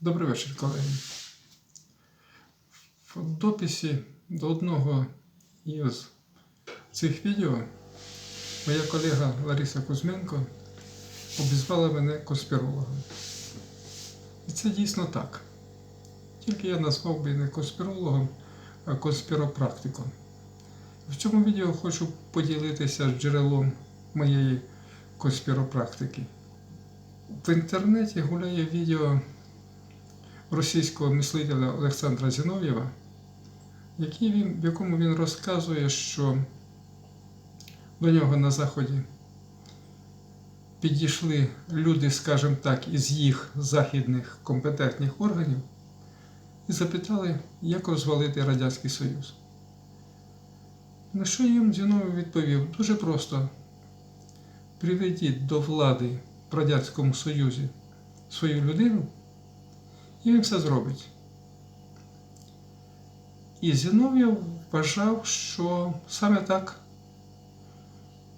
Добрий вечір, колеги. В дописі до одного із цих відео моя колега Лариса Кузьменко обізвала мене конспірологом. І це дійсно так. Тільки я назвав би не конспірологом, а конспіропрактиком. В цьому відео хочу поділитися з джерелом моєї конспіропрактики. В інтернеті гуляє відео російського мислителя Олександра Зінов'єва, в якому він розказує, що до нього на Заході підійшли люди, скажімо так, із їх західних компетентних органів і запитали, як розвалити Радянський Союз. На що їм Зінов'єв відповів? Дуже просто. Приведіть до влади в Радянському Союзі свою людину, і він все зробить. І Зінов'єв вважав, що саме так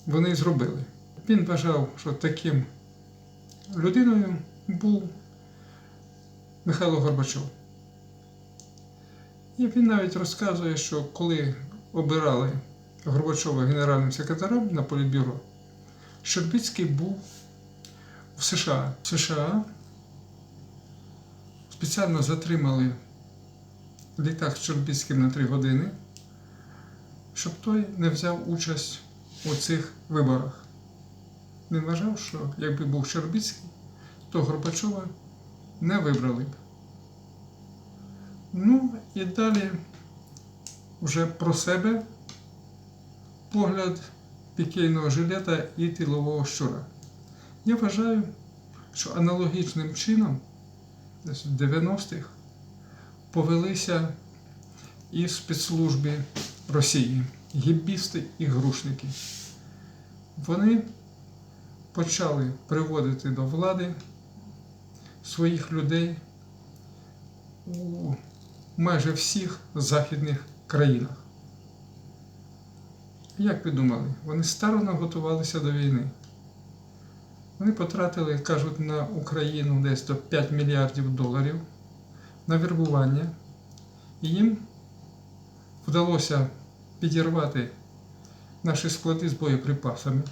вони зробили. Він вважав, що таким людиною був Михайло Горбачов. І він навіть розказує, що коли обирали Горбачова генеральним секретарем на політбюро, Щербицький був в США. В США спеціально затримали літак з Щербицьким на 3 години, щоб той не взяв участь у цих виборах. Він вважав, що якби був Щербицький, то Горбачова не вибрали б. Ну і далі вже про себе погляд пікейного жилета і тилового щура. Я вважаю, що аналогічним чином в 90-х повелися і спецслужби Росії, гібісти і грушники. Вони почали приводити до влади своїх людей у майже всіх західних країнах. Як ви думали, вони старано готувалися до війни. Вони потратили, кажуть, на Україну десь до 5 мільярдів доларів на вірбування, і їм вдалося підірвати наші склади з боєприпасами,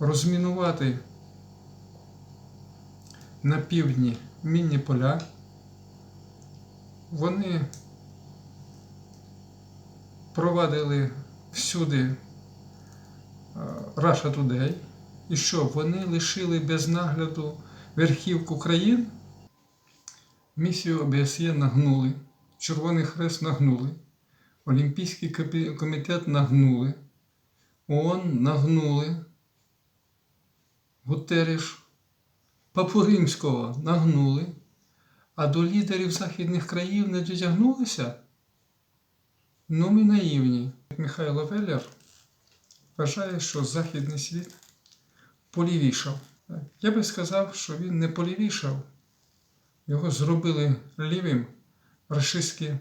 розмінувати на півдні мінні поля. Вони провадили всюди е, Russia Today. І що, вони лишили без нагляду верхівку країн? Місію ОБСЄ нагнули, Червоний Хрест нагнули, Олімпійський комітет нагнули, ООН нагнули, Гутеріш, Папу Римського нагнули, а до лідерів західних країн не дотягнулися? Ну, ми наївні. Михайло Веллер вважає, що Західний світ полівішав. Я би сказав, що він не полівішав. Його зробили лівим рашистські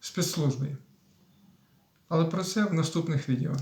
спецслужби. Але про це в наступних відео.